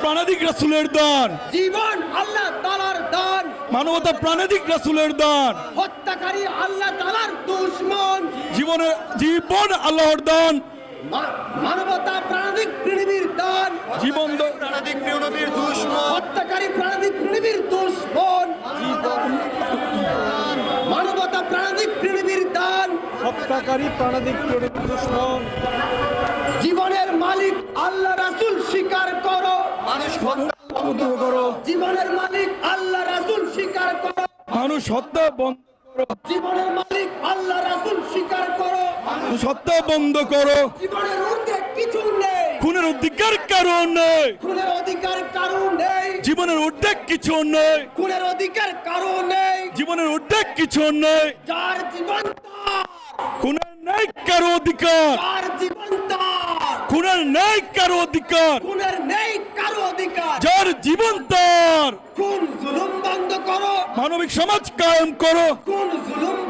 প্রাণাদিক রাসুলের দান। জীবন আল্লাহ তালার দান। মানবতা প্রাণাদিক রাসুলের দান। হত্যাকারী আল্লাহ তালার দুশ্মন। জীবনে জীবন আল্লাহর দান। মানবতা পৃথিবীর দান। জীবন প্রাণাদিক প্রিয় দুশ্মন। হত্যাকারী প্রাণিক পৃথিবীর দুশ্মন। মানবতা প্রাণিক পৃথিবীর দান। হত্যাকারী প্রাণাদিক দুশ্মন। জীবনের মালিক আল্লাহ রাসূল স্বীকার করো। মানুষ হত্যা করো। জীবনের মালিক আল্লাহ রাসূল স্বীকার করো। মানুষ হত্যা বন্ধ করো। জীবনের মালিক আল্লাহ রাসূল স্বীকার করো। মানুষ হত্যা বন্ধ করো। জীবনের ঊর্ধ্বে কিছু নেই। খুনের অধিকার কারণ নেই। খুনের অধিকার কারও নেই। জীবনের উদ্বেগ কিছু নেই। খুনের অধিকার কারও নেই। জীবনের উদ্বেগ কিছু নেই। যার জীবন খুনের নেই কারও অধিকার। যার জীবন খুনের নেই কারও অধিকার। খুনের নেই কারও যার জীবন তার। বন্ধ করো। মানবিক সমাজ কায়েম করো।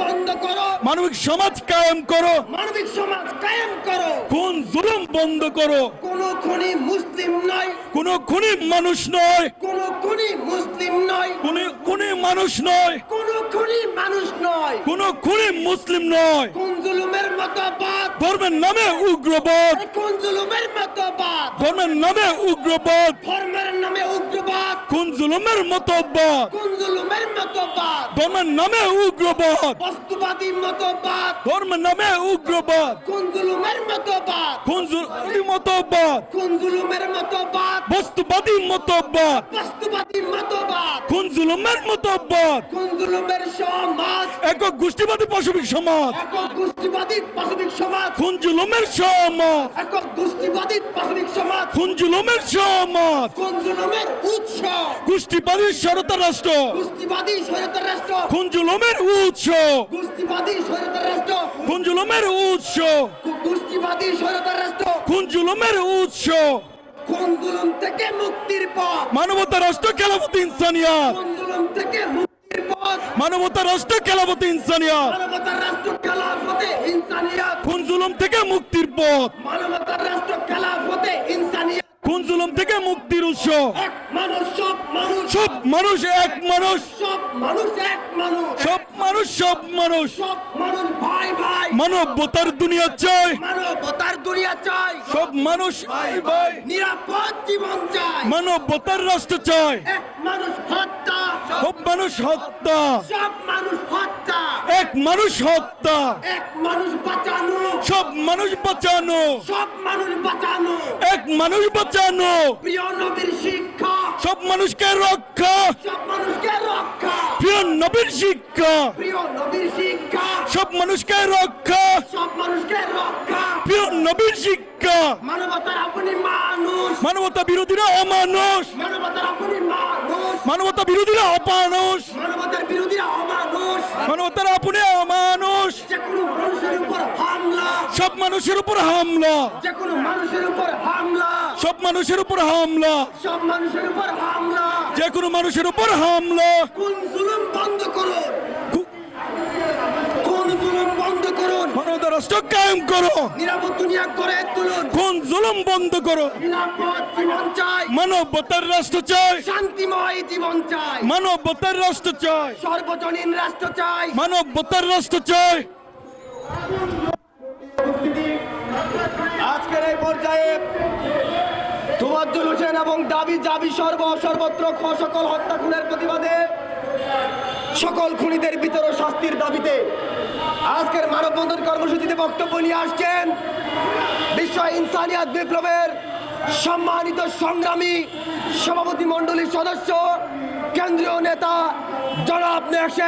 বন্ধ করো। মানবিক সমাজ কায়েম করো। মানবিক সমাজ কায়েম করো। খুন জুলুম বন্ধ করো। কোন খুনি মুসলিম নয়। কোন খুনি মানুষ নয়। কোন খুনি মুসলিম নয়। কোন খুনি মানুষ নয়। কোন খুনি মানুষ নয়। কোন খুনি মুসলিম নয়। কোন জুলুমের মতবাদ ধর্মের নামে উগ্রবাদ। কোন জুলুমের মতবাদ ধর্মের নামে উগ্রবাদ। জুলুমের মতো কোন জুলুমের মতবাদ। ধর্মের নামে উগ্রবাদ। বস্তুবাদী মতবাদ। ধর্মের নামে উগ্রবাদ। কোন জুলুমের মতবাদ? কোন মতবাদ? কোন জুলুমের মতবাদ? বস্তুবাদী মতবাদ। বস্তুবাদী মতবাদ। কোন জুলুমের মতবাদ? কোন জুলুমের সমাজ? একক গোষ্ঠীবাদী পাশবিক সমাজ। একক গোষ্ঠীবাদী পাশবিক সমাজ। কোন জুলুমের সমাজ? একক গোষ্ঠীবাদী পাশবিক সমাজ। কোন জুলুমের সমাজ? কোন জুলুমের উৎস? গোষ্ঠীবাদী সরতা রাষ্ট্র। স্বৈরতার রাষ্ট্র। কোন জুলুমের উৎস স্বৈরতার রাষ্ট্র। কোন জুলুমের উৎস স্বৈরতার রাষ্ট্র। কোন জুলুমের উৎস। কোন জুলুম থেকে মুক্তির পথ। মানবতা রাষ্ট্র খেলাপতি ইনসানিয়াত। কোন জুলুম থেকে মুক্তির পথ। মানবতা রাষ্ট্র খেলাপতি ইনসানিয়াত। মানবতার রাষ্ট্র খেলাফতে ইনসানিয়াত। কোন জুলুম থেকে মুক্তির পথ। মানবতার রাষ্ট্র খেলাফতে ইনসানিয়াত। কোন জুলুম থেকে মুক্তির উৎস। সব মানুষ। এক মানুষ। সব মানুষ এক মানুষ। সব মানুষ সব মানুষ। ভাই ভাই। মানবতার দুনিয়া চাই। মানবতার দুনিয়া চাই। সব মানুষ ভাই। ভাই। নিরাপদ জীবন চাই। মানবতার রাষ্ট্র চাই। এক মানুষ হত্যা। সব মানুষ হত্যা। সব মানুষ এক মানুষ হত্যা। এক মানুষ বাঁচানো। সব মানুষ বাঁচানো। সব মানুষ বাঁচানো। এক মানুষ বাঁচানো। প্রিয় নবীর শিক্ষা। সব মানুষকে রক্ষা। সব মানুষকে রক্ষা। প্রিয় নবীর শিক্ষা। প্রিয় নবীর শিক্ষা। সব মানুষকে রক্ষা। সব মানুষকে রক্ষা। প্রিয় নবীর শিক্ষা। মানবতার আপনি মানুষ। মানবতা বিরোধীরা অমানুষ। মানবতার আপনি মানুষ। মানবতা বিরোধীরা অমানুষ মানবতার বিরোধীরা অমানুষ মানবতার আপনি অমানুষ যে কোনো মানুষের উপর হামলা সব মানুষের উপর হামলা। যে কোনো মানুষের উপর হামলা। সব মানুষের উপর হামলা। সব মানুষের উপর হামলা। যে কোনো মানুষের উপর হামলা। কোন জুলুম বন্ধ করুন। কোন জুলুম বন্ধ করুন। মানবতা রাষ্ট্র কায়েম করো। নিরাপদ দুনিয়া করে তুলুন। কোন জুলুম বন্ধ করো। নিরাপদ জীবন চাই। মানবতার রাষ্ট্র চাই। শান্তিময় জীবন চাই। মানবতার রাষ্ট্র চাই। সর্বজনীন রাষ্ট্র চাই। মানবতার রাষ্ট্র চাই। পর্যায়ে হোসেন এবং দাবি জাবি সর্ব সর্বত্র সকল হত্যা খুনের প্রতিবাদে সকল খুনিদের ভিতর শাস্তির দাবিতে আজকের মানববন্ধন কর্মসূচিতে বক্তব্য নিয়ে আসছেন বিশ্ব ইনসানিয়াত বিপ্লবের সম্মানিত সংগ্রামী সভাপতি মণ্ডলীর সদস্য, কেন্দ্রীয় নেতা জনাব নেশে